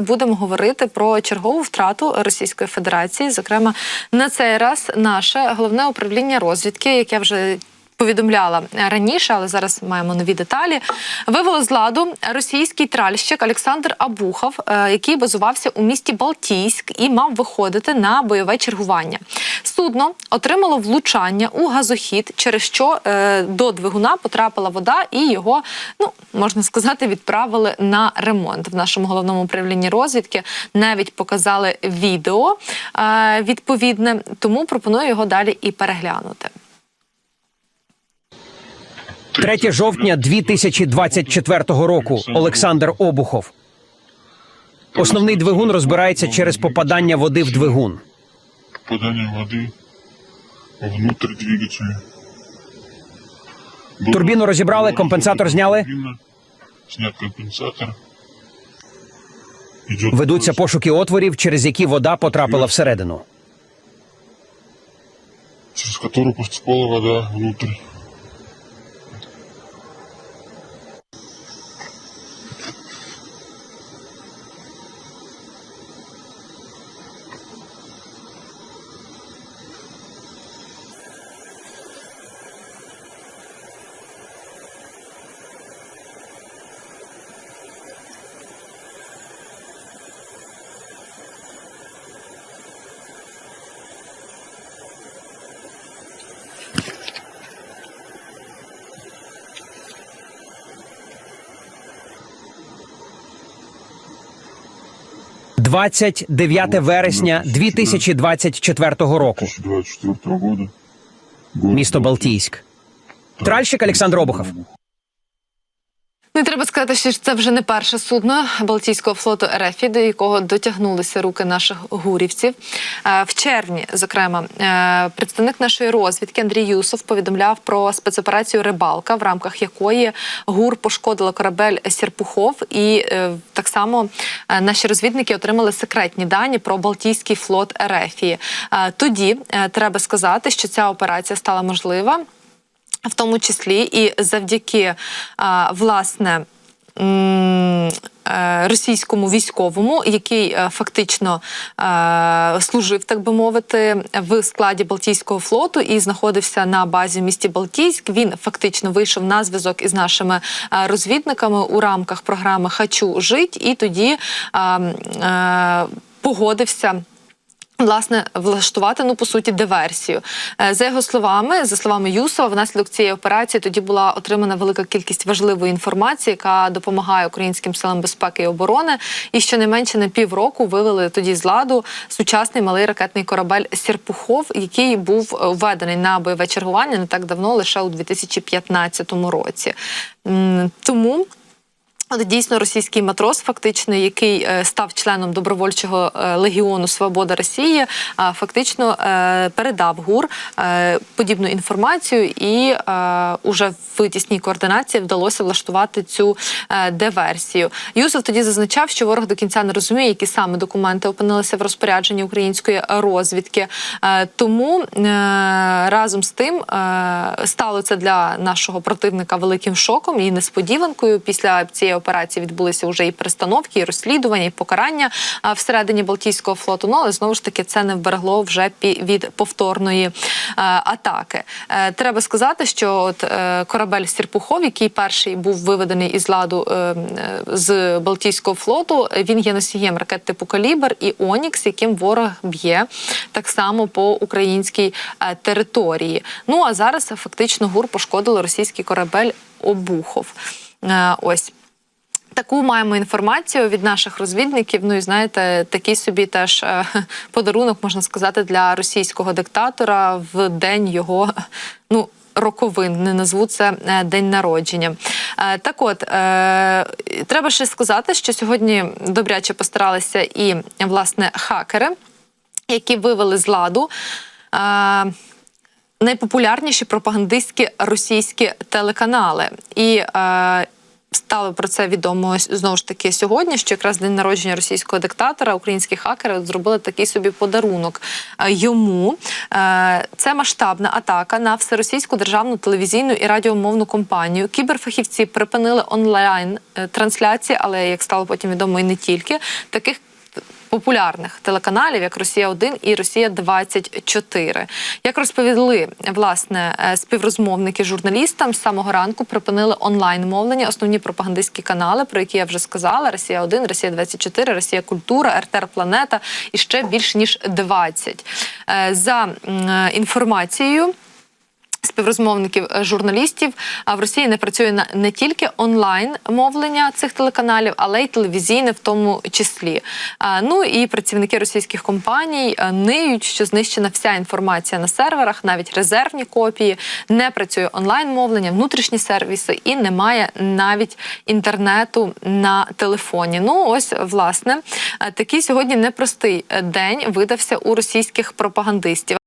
будемо говорити про чергову втрату Російської Федерації. Зокрема, на цей раз наше головне управління розвідки, яке вже повідомляла раніше, але зараз маємо нові деталі. Вивело з ладу російський тральщик Олександр Абухов, е, який базувався у місті Балтійськ і мав виходити на бойове чергування. Судно отримало влучання у газохід, через що е, до двигуна потрапила вода, і його, ну можна сказати, відправили на ремонт. В нашому головному управлінні розвідки навіть показали відео е, відповідне, тому пропоную його далі і переглянути. 3 жовтня 2024 року. Олександр Обухов. Основний двигун розбирається через попадання води в двигун. попадание воды внутрь двигателя. Было- Турбіну розібрали, компенсатор зняли. Турбина, Снят компенсатор. Идет Ведуться поиск. пошуки отворів, через які вода потрапила всередину. через который поступала вода внутрь. – 29 вересня 2024 року. 2024 года. Город Місто Балтійськ. Тральщик Олександр Обухов. Сказати, що це вже не перше судно Балтійського флоту РФ, до якого дотягнулися руки наших гурівців. Е, В червні, зокрема, е, представник нашої розвідки Андрій Юсов повідомляв про спецоперацію Рибалка, в рамках якої ГУР пошкодила корабель Сірпухов, і е, так само наші розвідники отримали секретні дані про Балтійський флот РФ. Тоді треба сказати, що ця операція стала можлива в тому числі і завдяки власне. Е, Російському військовому, який е, фактично е, служив, так би мовити, в складі Балтійського флоту і знаходився на базі в місті Балтійськ. Він фактично вийшов на зв'язок із нашими розвідниками у рамках програми Хочу жить, і тоді погодився. Власне, влаштувати ну по суті диверсію Е, за його словами, за словами Юсова, внаслідок цієї операції тоді була отримана велика кількість важливої інформації, яка допомагає українським силам безпеки і оборони. І щонайменше на півроку вивели тоді з ладу сучасний малий ракетний корабель Сірпухов, який був е, введений на бойове чергування не так давно, лише у 2015 році. Тому. Дійсно російський матрос, фактично, який е, став членом добровольчого е, легіону Свобода Росії, а, фактично е, передав ГУР е, подібну інформацію, і е, уже в тісній координації вдалося влаштувати цю е, диверсію. Юсов тоді зазначав, що ворог до кінця не розуміє, які саме документи опинилися в розпорядженні української розвідки. Е, Тому е, разом з тим е, стало це для нашого противника великим шоком і несподіванкою. Після цієї операції відбулися вже і перестановки, і розслідування, і покарання всередині Балтійського флоту. Ну але знову ж таки це не вберегло вже від повторної е, атаки. Е, Треба сказати, що от е, корабель Сірпухов, який перший був виведений із ладу з Балтійського флоту, він є носієм ракет типу Калібр і Онікс, яким ворог б'є так само по українській території. Ну а зараз фактично ГУР пошкодили російський корабель Обухов. Ось. Таку маємо інформацію від наших розвідників. Ну і знаєте, такий собі теж е, подарунок можна сказати для російського диктатора в день його ну. Роковин не назву це е, день народження. Е, Так, от треба ще сказати, що сьогодні добряче постаралися і власне хакери, які вивели з ладу. Найпопулярніші пропагандистські російські телеканали. І е, Стало про це відомо знову ж таки сьогодні, що якраз день народження російського диктатора, українські хакери зробили такий собі подарунок е, йому. Е, Це масштабна атака на всеросійську державну телевізійну і радіомовну компанію. Кіберфахівці припинили онлайн е, трансляції, але як стало потім відомо, і не тільки таких популярних телеканалів, як Росія 1 і Росія 24 Як розповіли власне е, співрозмовники журналістам, з самого ранку припинили онлайн мовлення, основні пропагандистські канали, про які я вже сказала: Росія 1 Росія 24 Росія Культура, РТР Планета і ще більш ніж 20. Е, За е, інформацією співрозмовників е, журналістів. В Росії не працює на не тільки онлайн мовлення цих телеканалів, але й телевізійне в тому числі. Ну і працівники російських компаній е, ниють, що знищена вся інформація на серверах, навіть резервні копії. Не працює онлайн мовлення, внутрішні сервіси і немає навіть інтернету на телефоні. Ну ось власне е, такий сьогодні непростий день видався у російських пропагандистів.